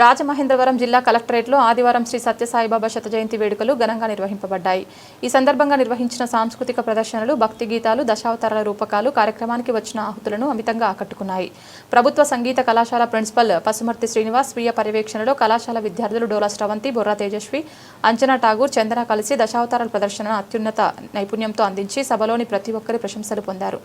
రాజమహేంద్రవరం జిల్లా కలెక్టరేట్లో ఆదివారం శ్రీ సత్యసాయిబాబా శత జయంతి వేడుకలు ఘనంగా నిర్వహింపబడ్డాయి. ఈ సందర్భంగా నిర్వహించిన సాంస్కృతిక ప్రదర్శనలు భక్తి గీతాలు దశావతారాల రూపకాలు కార్యక్రమానికి వచ్చిన ఆహుతులను అమితంగా ఆకట్టుకున్నాయి. ప్రభుత్వ సంగీత కళాశాల ప్రిన్సిపల్ పసుమర్తి శ్రీనివాస్ స్వీయ పర్యవేక్షణలో కళాశాల విద్యార్థులు డోలా స్రవంతి బొర్రా తేజస్వి అంజనా ఠాగూర్ చందన కలిసి దశావతారాల ప్రదర్శనను అత్యున్నత నైపుణ్యంతో అందించి సభలోని ప్రతి ఒక్కరి ప్రశంసలు పొందారు.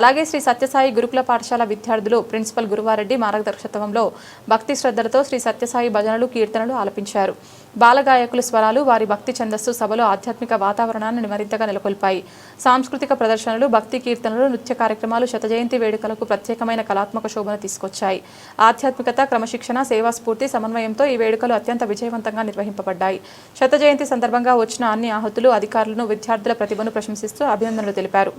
అలాగే శ్రీ సత్యసాయి గురుకుల పాఠశాల విద్యార్థులు ప్రిన్సిపల్ గురువారెడ్డి మార్గదర్శకత్వంలో భక్తి శ్రద్ధలతో శ్రీ సత్యసాయి భజనలు కీర్తనలు ఆలపించారు. బాలగాయకుల స్వరాలు వారి భక్తి ఛందస్సు సభలో ఆధ్యాత్మిక వాతావరణాన్ని మరింతగా నెలకొల్పాయి. సాంస్కృతిక ప్రదర్శనలు భక్తి కీర్తనలు నృత్య కార్యక్రమాలు శతజయంతి వేడుకలకు ప్రత్యేకమైన కళాత్మక శోభను తీసుకొచ్చాయి. ఆధ్యాత్మికత క్రమశిక్షణ సేవా స్ఫూర్తి సమన్వయంతో ఈ వేడుకలు అత్యంత విజయవంతంగా నిర్వహింపబడ్డాయి. శత జయంతి సందర్భంగా వచ్చిన అన్ని ఆహుతులు అధికారులను విద్యార్థుల ప్రతిభను ప్రశంసిస్తూ అభినందనలు తెలిపారు.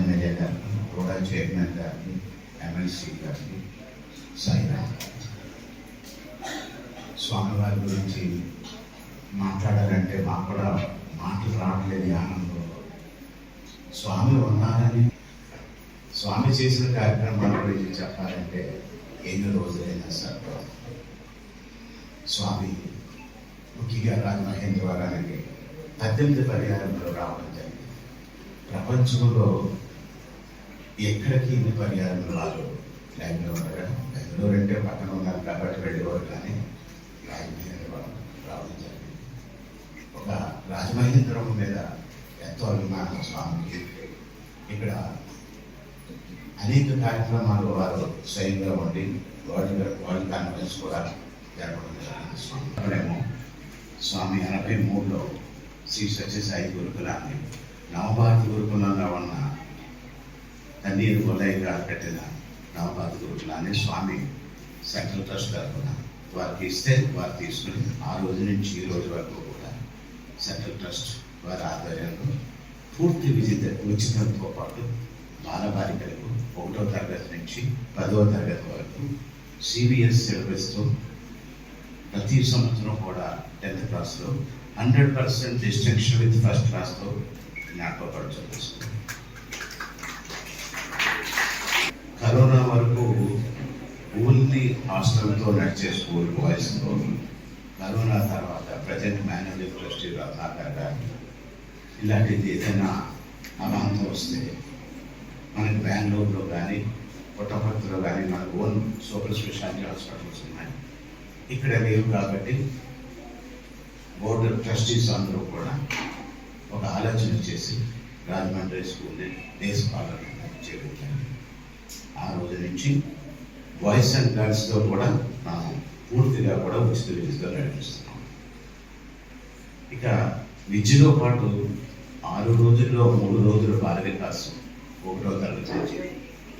ఎమ్మెల్యే చైర్మన్ గారిని ఎమ్మెల్సీ గారిని సాయిరామ్ స్వామివారి గురించి మాట్లాడాలంటే మాకు కూడా మాటలు రావట్లేదు ఆనందం స్వామి ఉన్నారని స్వామి చేసిన కార్యక్రమాల గురించి చెప్పాలంటే ఎన్ని రోజులైనా సరే స్వామి ముఖ్యంగా రాజమహేంద్రవరానికి పద్దెనిమిది పర్యాయంలో రావడం జరిగింది. ప్రపంచంలో ఎక్కడికి ఇన్ని పర్యాయంలో రాలేదు? బెంగళూరు. బెంగళూరు అంటే పక్కన ఉన్నారు కాబట్టి వెళ్ళేవారు కానీ రాజమహేంద్రవరం రావడం జరిగింది. ఒక రాజమహేంద్రవరం మీద ఎంతో అభిమానం స్వామికి. ఇక్కడ అనేక కార్యక్రమాలు వారు స్వయంగా ఉండి వరల్డ్ వరల్డ్ కాన్ఫరెన్స్ కూడా జరపడం జరిగింది. స్వామి అక్కడేమో స్వామి ఎనభై మూడులో శ్రీ సత్యసాయి గురుకులాన్ని నవభారత గురుకులంలో ఉన్న తన్నీరు గొల్లయ్య కట్టిన నవభారత గురుకులాన్ని స్వామి సెంట్రల్ ట్రస్ట్ తరఫున వారికి ఇస్తే వారు తీసుకుని ఆ రోజు నుంచి ఈ రోజు వరకు కూడా సెంట్రల్ ట్రస్ట్ వారి ఆధ్వర్యంలో పూర్తి విజిత ఉచితంతో పాటు బాలబాలికలకు ఒకటో తరగతి నుంచి పదవ తరగతి వరకు సిబిఎస్ సిలబస్తో ప్రతి సంవత్సరం కూడా టెన్త్ క్లాస్లో hundred percent distinction with first క్లాస్తో జ్ఞాపకపరచవచ్చు. కరోనా వరకు ఓన్లీ హాస్టల్తో నడిచే స్కూల్ బాయ్స్తో కరోనా తర్వాత ప్రజెంట్ మాన్యువల్ ట్రస్టీ రత్నాకర్ గారు. ఇలాంటిది ఏదైనా అమాంతం వస్తే మనకి బెంగళూరులో కానీ పుట్టపర్తిలో కానీ మనకు ఓన్ సూపర్ స్పెషాలిటీ హాస్పిటల్స్ ఉన్నాయి. ఇక్కడ లేవు కాబట్టి బోర్డు ట్రస్టీస్ అందరూ కూడా ఒక ఆలోచన చేసి రాజమండ్రి స్కూల్ని డే స్కాలర్ చేరుతారు ఆ రోజు నుంచి వాయిస్ అండ్ గర్ల్స్తో కూడా మనం పూర్తిగా కూడా ఉచిత విద్యతో నడిపిస్తున్నాం. ఇక విద్యతో పాటు ఆరు రోజుల్లో మూడు రోజులు బాల వికాసం ఒకటో తరగతి నుంచి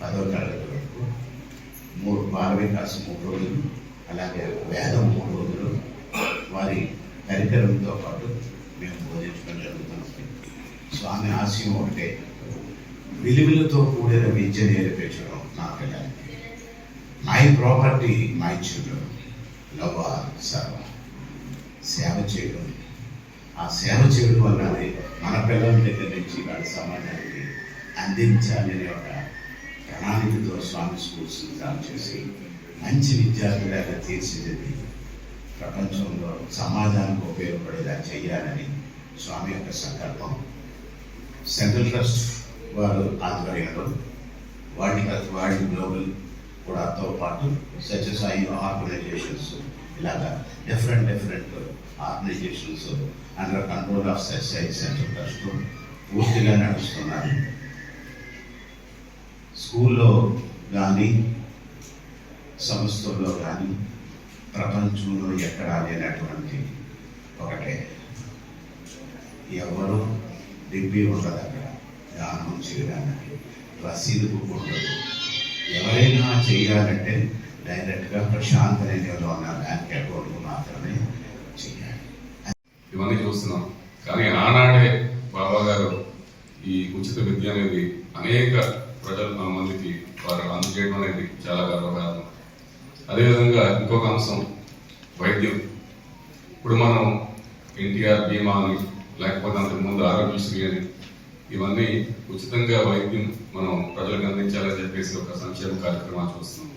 పదో తరగతి వరకు మూడు బాల వికాసం మూడు రోజులు అలాగే వేదం మూడు రోజులు వారి కరికరంతో పాటు మేము బోధించడం జరుగుతుంది. స్వామి ఆశయం ఒకటే విలువలతో కూడిన విద్య నేర్పించడం నా పిల్లలకి my property my children love సర్వ సేవ చేయడం. ఆ సేవ చేయడం వల్లనే మన పిల్లల దగ్గర నుంచి వాళ్ళ సమాజానికి అందించాలనే ఒక ప్రణాళికతో స్వామి స్కూల్స్ దాని చేసి మంచి విద్యార్థులాగా తీర్చిదిద్ది ప్రపంచంలో సమాజానికి ఉపయోగపడేలా చేయాలని స్వామి యొక్క సంకల్పం. సెంట్రల్ ట్రస్ట్ వారు ఆధ్వర్యంలో వాటి వాడి గ్లోబల్ కూడాతో పాటు సత్యసాయి ఆర్గనైజేషన్స్ ఇలాగా different different organisations under control of Sathya Sai central trust పూర్తిగా నడుస్తున్నారు. స్కూల్లో కానీ సంస్థల్లో కానీ ప్రపంచంలో ఎక్కడా లేనటువంటి ఒకటే. ఎవరు డిబ్బి ఉండదు అక్కడ దానం చేయడానికి రసీదుకు ఉండదు ఎవరైనా చేయాలంటే డైరెక్ట్గా ప్రశాంత్ అనేలో ఉన్న బ్యాంక్ అకౌంట్ మాత్రమే చేయాలి. ఇవన్నీ చూస్తున్నాం. కానీ ఆనాడే బాబా గారు ఈ ఉచిత విద్య అనేది అనేక ప్రజల మందికి వారు అందజేయడం అనేది చాలా గర్వకారణం. అదేవిధంగా ఇంకొక అంశం వైద్యం. ఇప్పుడు మనం ఎన్టీఆర్ బీమా అని లేకపోతే అంతకుముందు ఆరోగ్యశ్రీ అని ఇవన్నీ ఉచితంగా వైద్యం మనం ప్రజలకు అందించాలని చెప్పేసి ఒక సంక్షేమ కార్యక్రమాలు చూస్తున్నాం.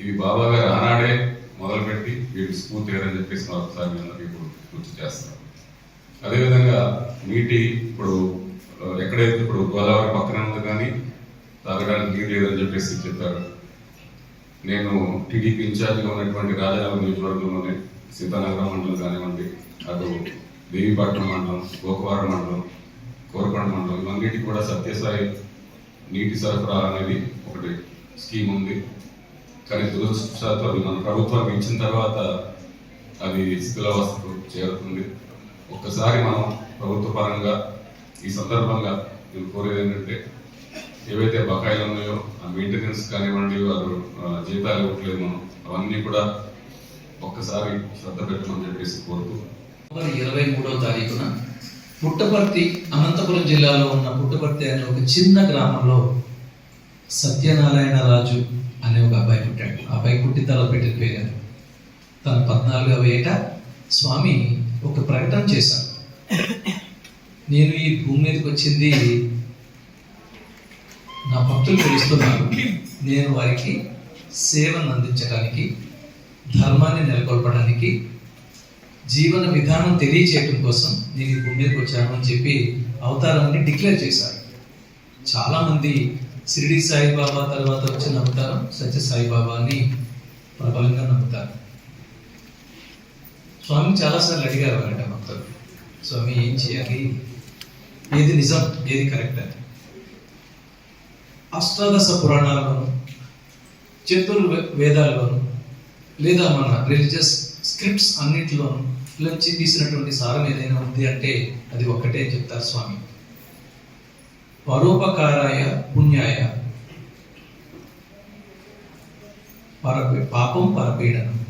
ఇవి బాబా గారు ఆనాడే మొదలుపెట్టి వీటికి స్ఫూర్తి అని చెప్పేసి మరొకసారి ఇప్పుడు గుర్తు చేస్తాం. అదేవిధంగా నీటి ఇప్పుడు ఎక్కడైతే ఇప్పుడు గోదావరి పక్కన ఉంది కానీ తాగడానికి నీరు లేదని చెప్పేసి చెప్పారు. నేను టీడీపీ ఇన్ఛార్జిగా ఉన్నటువంటి రాజానగరం నియోజకవర్గంలోనే సీతానగరం మండలం కానివ్వండి అటు దేవీపట్నం మండలం గోకవరం మండలం కోరకొండ మండలం. ఇవన్నిటికి కూడా సత్యసాయి నీటి సరఫరా అనేది ఒకటి స్కీమ్ ఉంది. కానీ దురదృష్టవశాత్తు అది మన ప్రభుత్వానికి ఇచ్చిన తర్వాత అది శిథిలావస్థకు చేరుతుంది. ఒక్కసారి మనం ప్రభుత్వ పరంగా ఈ సందర్భంగా నేను కోరేది ఏంటంటే ఏవైతే బకాయిలు ఉన్నాయో ఆ మెయింటెనెన్స్ కానివ్వండి వారు జీతాలు ఇవ్వట్లేదు మనం అవన్నీ కూడా ఒక్కసారి శ్రద్ధ పెట్టమని చెప్పేసి కోరుతూ ఇరవై మూడవ తారీఖున పుట్టపర్తి అనంతపురం జిల్లాలో ఉన్న పుట్టపర్తి అనే ఒక చిన్న గ్రామంలో సత్యనారాయణ రాజు అనే ఒక అబ్బాయి పుట్టాడు. ఆ అబ్బాయి పుట్టి తల పెట్టిన పేరు తన పద్నాలుగవ ఏట స్వామి ఒక ప్రకటన చేశాను నేను ఈ భూమి మీదకి వచ్చింది నా భక్తులు పిలుస్తున్నారు నేను వారికి సేవను అందించడానికి ధర్మాన్ని నెలకొల్పడానికి జీవన విధానం తెలియచేయటం కోసం నేను ఈ భూమి మీదకి వచ్చాను అని చెప్పి అవతారాన్ని డిక్లేర్ చేశారు. చాలా మంది షిరిడి సాయిబాబా తర్వాత వచ్చిన అవతారం సత్య సాయిబాబాని ప్రబలంగా నమ్ముతారు. స్వామి చాలాసార్లు అడిగారు అనట భక్తులు స్వామి ఏం చేయాలి? ఏది నిజం ఏది కరెక్ట్ అని. అష్టాదశ పురాణాలలోను చతుర్ వేదాల్లోను లేదా మన రిలీజియస్ స్క్రిప్ట్స్ అన్నింటిలో నుంచి తీసినటువంటి సారం ఏదైనా ఉంది అంటే అది ఒక్కటే చెప్తారు స్వామి. పరోపకారాయ పుణ్యాయ. పర పాపం పరపీడనం.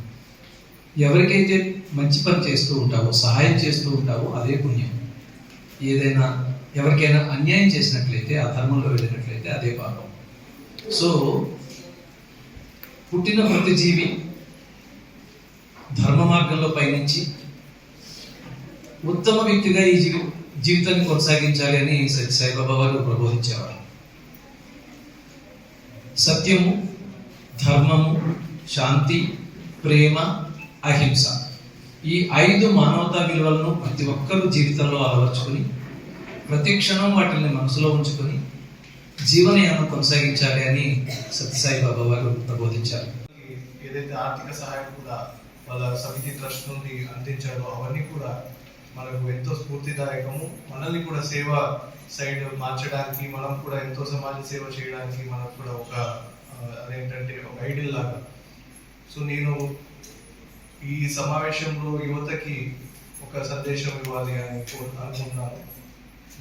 ఎవరికైతే మంచి పని చేస్తూ ఉంటావో సహాయం చేస్తూ ఉంటావో అదే పుణ్యం. ఏదైనా ఎవరికైనా అన్యాయం చేసినట్లయితే ఆ ధర్మంలో వెళ్ళినట్లయితే అదే పాపం. సో పుట్టిన ప్రతి జీవి ధర్మ మార్గంలో పయనించి ఉత్తమ వ్యక్తిగా ఈ జీవి జీవితాన్ని కొనసాగించాలి అని సాయిబాబా వారు ప్రబోధించేవారు. సత్యము ధర్మము శాంతి ప్రేమ అహింస ఈ ఐదు మానవతా విలువలను ప్రతి ఒక్కరూ జీవితంలో అలవర్చుకొని ప్రతి క్షణం వాటిని మనసులో ఉంచుకొని జీవనయానం కొనసాగించాలి అని సత్యసాయి బాబా వారు ప్రబోధించారు. ఏదైతే ఆర్థిక సహాయం కూడా వాళ్ళ సమితి ట్రస్ట్ నుండి అందించారు అవన్నీ కూడా మనకు ఎంతో స్ఫూర్తిదాయకము. మనల్ని కూడా సేవ సైడ్ మార్చడానికి మనం కూడా ఎంతో సమాజ సేవ చేయడానికి మనకు కూడా ఒక అదేంటంటే ఒక ఐడియల్ లాగా. సో నేను ఈ సమావేశంలో యువతకి ఒక సందేశం ఇవ్వాలి అని అనుకుంటున్నాను.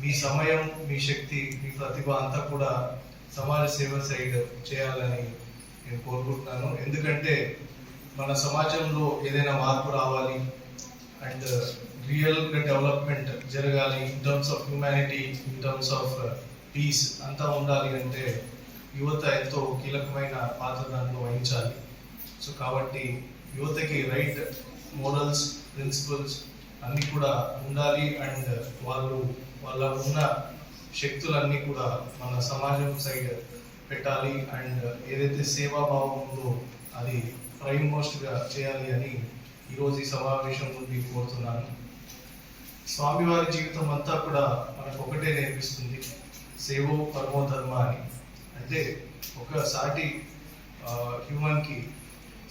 మీ సమయం మీ శక్తి మీ ప్రతిభ అంతా కూడా సమాజ సేవ సైడ్ చేయాలని నేను కోరుకుంటున్నాను. ఎందుకంటే మన సమాజంలో ఏదైనా మార్పు రావాలి అండ్ రియల్ డెవలప్మెంట్ జరగాలి in terms of humanity in terms of uh, peace అంతా ఉండాలి అంటే యువత ఎంతో కీలకమైన పాత్ర దాంట్లో వహించాలి. సో కాబట్టి యువతకి రైట్ మోరల్స్ ప్రిన్సిపల్స్ అన్నీ కూడా ఉండాలి అండ్ వాళ్ళు వాళ్ళ ఉన్న శక్తులన్నీ కూడా మన సమాజం సైడ్ పెట్టాలి అండ్ ఏదైతే సేవాభావం ఉందో అది ప్రైమ్ మోస్ట్గా చేయాలి అని ఈరోజు ఈ సమావేశం నుండి కోరుతున్నాను. స్వామివారి జీవితం అంతా కూడా మనకు ఒకటే నేర్పిస్తుంది. సేవో పరమో ధర్మ అని. అంటే ఒక సాటి హ్యూమన్కి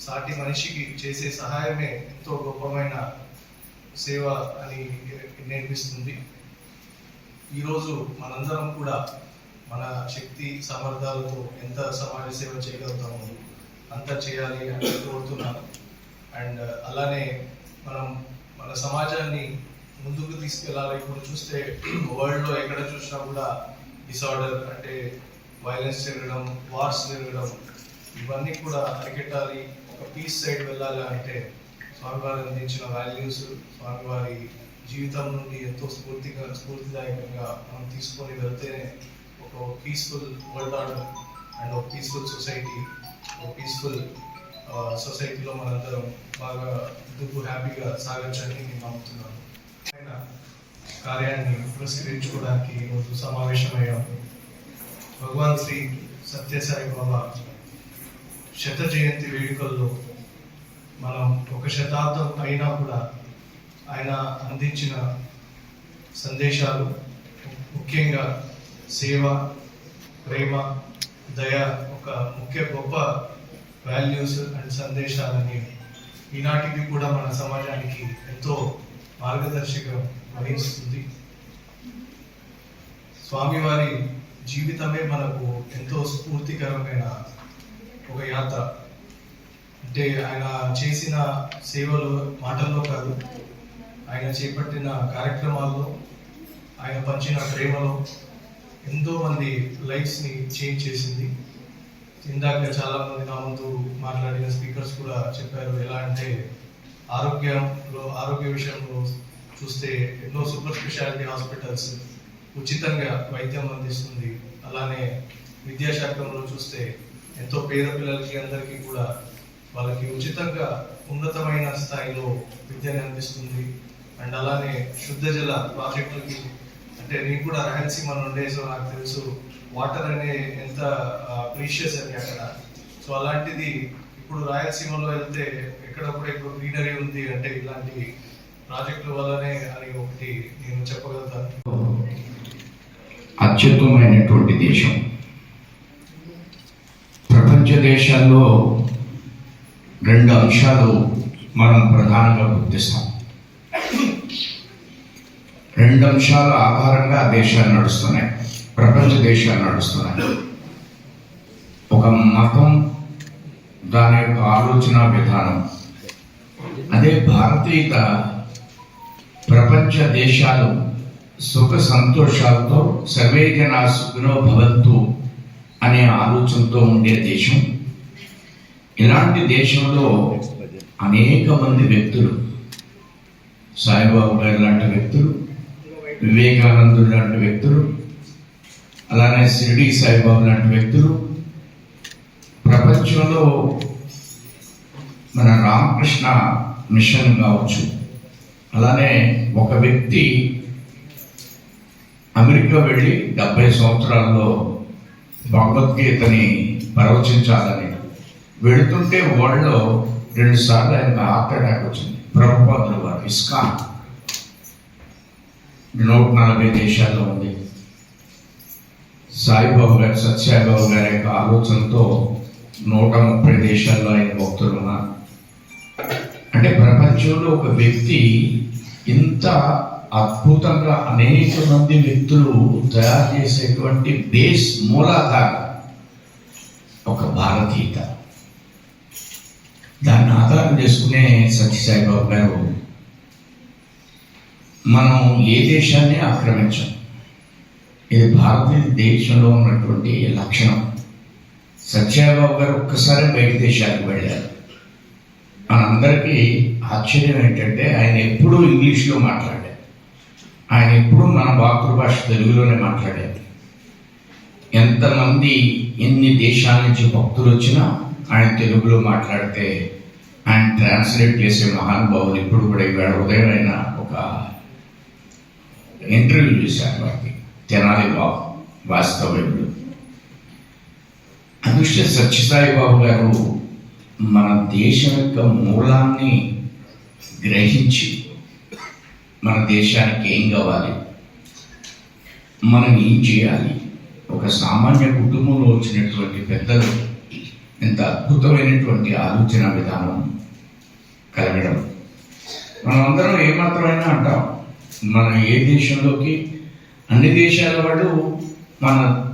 సాటి మనిషికి చేసే సహాయమే ఎంతో గొప్పమైన సేవ అని నేర్పిస్తుంది. ఈరోజు మనందరం కూడా మన శక్తి సామర్థ్యాలతో ఎంత సమాజ సేవ చేయగలుగుతామో అంతా చేయాలి అని కోరుతున్నాను అండ్ uh, అలానే మనం మన సమాజాన్ని ముందుకు తీసుకెళ్ళాలి. ఇప్పుడు చూస్తే వరల్డ్లో ఎక్కడ చూసినా కూడా డిసార్డర్ అంటే వైలెన్స్ జరగడం వార్స్ జరగడం ఇవన్నీ కూడా అరికెట్టాలి. ఒక పీస్ సైడ్ వెళ్ళాలి అంటే స్వామివారి అందించిన వాల్యూస్ స్వామివారి జీవితం నుండి ఎంతో స్ఫూర్తిగా స్ఫూర్తిదాయకంగా మనం తీసుకొని వెళ్తేనే ఒక పీస్ఫుల్ వరల్డ్ ఆర్డర్ అండ్ ఒక పీస్ఫుల్ సొసైటీ పీస్ఫుల్ సొసైటీలో uh, మనందరం బాగా ముందుకు హ్యాపీగా సాగొచ్చని నేను నమ్ముతున్నాను. ఆయన కార్యాన్ని పురస్కరించుకోవడానికి ఈరోజు సమావేశమయ్యాము. భగవాన్ శ్రీ సత్యసాయి బాబా శత జయంతి వేడుకల్లో మనం ఒక శతాబ్దం అయినా కూడా ఆయన అందించిన సందేశాలు ముఖ్యంగా సేవ ప్రేమ దయ ఒక ముఖ్య గొప్ప వాల్యూస్ అండ్ సందేశాలని ఈనాటికి కూడా మన సమాజానికి ఎంతో మార్గదర్శకం వహిస్తుంది. స్వామివారి జీవితమే మనకు ఎంతో స్ఫూర్తికరమైన ఒక యాత్ర. అంటే ఆయన చేసిన సేవలు మాటల్లో కాదు ఆయన చేపట్టిన కార్యక్రమాల్లో ఆయన పంచిన ప్రేమలో ఎంతో మంది లైఫ్స్ని చేంజ్ చేసింది. ఇందాక చాలా మంది నా ముందు మాట్లాడిన స్పీకర్స్ కూడా చెప్పారు ఎలా అంటే ఆరోగ్యంలో ఆరోగ్య విషయంలో చూస్తే ఎన్నో సూపర్ స్పెషాలిటీ హాస్పిటల్స్ ఉచితంగా వైద్యం అందిస్తుంది. అలానే విద్యాశాఖంలో చూస్తే ఎంతో పేద పిల్లలకి అందరికీ కూడా వాళ్ళకి ఉచితంగా ఉన్నతమైన స్థాయిలో విద్యను అందిస్తుంది. అండ్ అలానే శుద్ధ జల ప్రాజెక్టులకి అంటే నేను కూడా రాయలసీమ నుండే సో నాకు తెలుసు వాటర్ అనే ఎంత ప్రీషియస్ అని అక్కడ. సో అలాంటిది ఇప్పుడు రాయలసీమలో వెళ్తే ఎక్కడప్పుడు ఇప్పుడు గ్రీనరీ ఉంది అంటే ఇలాంటి ప్రాజెక్టుల వల్లనే అని ఒకటి నేను చెప్పగలుగుతాను. అత్యుత్తమైనటువంటి దేశం. ప్రపంచ దేశాల్లో రెండు అంశాలు మనం ప్రధానంగా గుర్తిస్తాం. రెండు అంశాల ఆధారంగా దేశాలు నడుస్తున్నాయి. ప్రపంచ దేశాలు నడుస్తున్నాయి. ఒక మతం దాని యొక్క ఆలోచన విధానం. అదే భారతీయత ప్రపంచ దేశాలు సుఖ సంతోషాలతో సర్వే జనా సుఖినో భవంతు అనే ఆలోచనతో ఉండే దేశం. ఇలాంటి దేశంలో అనేక మంది వ్యక్తులు సాయిబాబు గారు లాంటి వ్యక్తులు వివేకానందుడు లాంటి వ్యక్తులు అలానే షిరిడి సాయిబాబు లాంటి వ్యక్తులు ప్రపంచంలో మన రామకృష్ణ మిషన్ కావచ్చు. అలానే ఒక వ్యక్తి అమెరికా వెళ్ళి డెబ్బై సంవత్సరాల్లో భగవద్గీతని ప్రవచించాలని వెళుతుంటే వరల్డ్లో రెండు సార్లు ఆయనకు హార్ట్ అటాక్ వచ్చింది. ప్రభుపాదులు వారు ఇస్కాన్. నూట నలభై దేశాల్లో ఉంది. సాయిబాబు గారు సత్యసాయిబాబు గారి యొక్క ఆలోచనతో నూట ముప్పై దేశాల్లో ఆయన భక్తులు ఉన్నారు. అంటే ప్రపంచంలో ఒక వ్యక్తి ఇంత అద్భుతంగా అనేక మంది వ్యక్తులు తయారు చేసేటువంటి బేస్ మూలాధారం ఒక భారతీయత. దాన్ని ఆధారం చేసుకునే సత్యసాయిబాబు గారు మనం ఏ దేశాన్ని ఆక్రమించాం? ఇది భారతీయ దేశంలో ఉన్నటువంటి లక్షణం. సత్యాబాబు గారు ఒక్కసారి బయట దేశాలకు వెళ్ళారు. మనందరికీ ఆశ్చర్యం ఏంటంటే ఆయన ఎప్పుడూ ఇంగ్లీష్లో మాట్లాడారు. ఆయన ఎప్పుడూ మన మాతృభాష తెలుగులోనే మాట్లాడారు. ఎంతమంది ఎన్ని దేశాల నుంచి భక్తులు వచ్చినా ఆయన తెలుగులో మాట్లాడితే ఆయన ట్రాన్స్లేట్ చేసే మహానుభావులు ఇప్పుడు కూడా ఇవాళ ఉదయం ఒక ఇంటర్వ్యూ చేశారు వారికి. తెనాలి బాబు వాస్తవ్యుడు. అదృష్ట సత్యసాయి బాబు గారు మన దేశం యొక్క మూలాన్ని గ్రహించి మన దేశానికి ఏం కావాలి? మనం ఏం చేయాలి? ఒక సామాన్య కుటుంబంలో వచ్చినటువంటి పెద్దలు ఇంత అద్భుతమైనటువంటి ఆలోచన విధానం కలగడం. మనం అందరం ఏమాత్రమైనా అంటాం మనం ఏ దేశంలోకి అన్ని దేశాల వాళ్ళు మన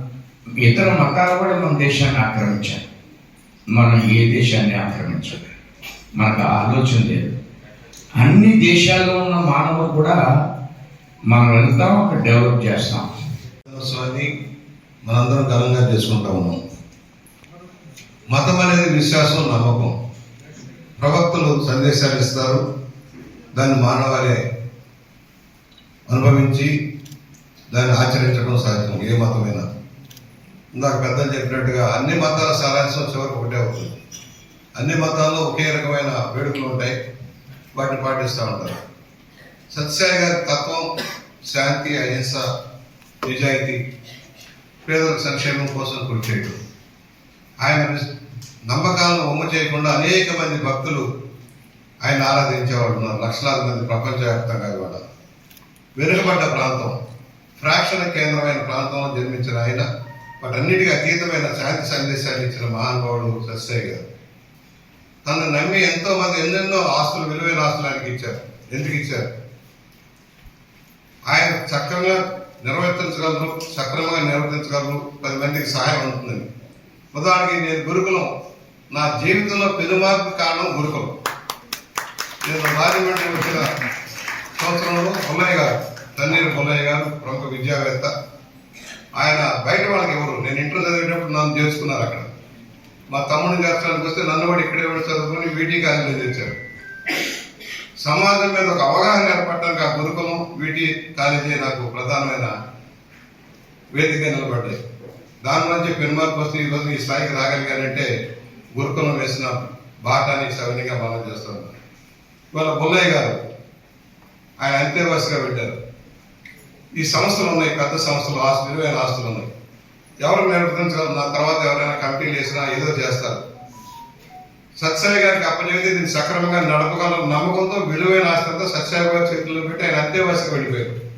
ఇతర మతాల కూడా మన దేశాన్ని ఆక్రమించారు మనం ఏ దేశాన్ని ఆక్రమించాలి మనకు ఆలోచన లేదు. అన్ని దేశాల్లో ఉన్న మానవులు కూడా మనం వెళ్తాం అక్కడ డెవలప్ చేస్తాం. దినోత్సవాన్ని మనందరం ఘనంగా చేసుకుంటా ఉన్నాం. మతం అనేది విశ్వాసం నమ్మకం. ప్రవక్తలు సందేశాలు ఇస్తారు. దాన్ని మానవాలే అనుభవించి దాన్ని ఆచరించడం సాధ్యం ఏ మతమైనా. ఇందాక పెద్దలు చెప్పినట్టుగా అన్ని మతాల సారాంశం చివరికి ఒకటే అవుతుంది. అన్ని మతాల్లో ఒకే రకమైన వేడుకలు ఉంటాయి వాటిని పాటిస్తూ ఉంటారు. సత్యసాయి గారి తత్వం శాంతి అహింస నిజాయితీ పేదల సంక్షేమం కోసం కృషి చేయడం. ఆయన నమ్మకాలను ఉమ్మ చేయకుండా అనేక మంది భక్తులు ఆయన ఆరాధించేవాళ్ళు ఉన్నారు. లక్షలాది మంది ప్రపంచవ్యాప్తంగా కూడా. వెనుకబడ్డ ప్రాంతం. ఫ్రాక్షన్ కేంద్రమైన ప్రాంతంలో జన్మించిన ఆయన వాటన్నిటికీ అతీతమైన శాంతి సందేశాన్ని ఇచ్చిన మహానుభావుడు సత్యసాయి గారు. తను నమ్మి ఎంతో మంది ఎన్నెన్నో ఆస్తులు విలువైన ఆస్తులు ఆయనకి ఇచ్చారు. ఎందుకు ఇచ్చారు? ఆయన చక్కగా నిర్వర్తించగలరు సక్రమంగా నిర్వర్తించగలరు పది మందికి సహాయం ఉంటుందని. ఉదాహరణకి నేను గురుకులం. నా జీవితంలో పెనుమార్పు కారణం గురుకులం. నేను రాజమండ్రి వచ్చిన సంవత్సరంలో పుల్లయ్య గారు తన్నీరు పుల్లయ్య గారు ప్రముఖ విద్యావేత్త. ఆయన బయట వాళ్ళకి ఎవరు? నేను ఇంటర్ చదివేటప్పుడు నన్ను చేసుకున్నారు అక్కడ. మా తమ్ముడిని చేర్చడానికి వస్తే నన్ను కూడా ఇక్కడే కూడా చదువుకొని వీటీ కాలేజీలో తెచ్చారు సమాజం మీద ఒక అవగాహన ఏర్పడడానికి ఆ గురుకులం వీటి కాలేజీ నాకు ప్రధానమైన వేదిక నిలబడ్డాయి. దాని నుంచి పెనుమార్పు వస్తే ఈరోజు ఈ స్థాయికి రాగలిగానంటే గురుకులం వేసిన బాటానికి సవనిగా మనం చేస్తాం. ఇవాళ బుల్లయ్య గారు ఆయన అంతేవాసిగా పెట్టారు. ఈ సంస్థలు ఉన్నాయి పెద్ద సంస్థలు ఆస్తులు విలువైన ఆస్తులు ఉన్నాయి. ఎవరు నిర్వర్తించగలరు నా తర్వాత ఎవరైనా కంపెనీలు వేసినా ఏదో చేస్తారు. సత్సాయి గారికి అప్పచెబితే దీన్ని సక్రమంగా నడపగలరు. నమ్మకంతో విలువైన ఆస్తులతో సత్సాయి గారి చేతుల్లో పెట్టి ఆయన అంతేవాసిగా వెళ్ళిపోయారు.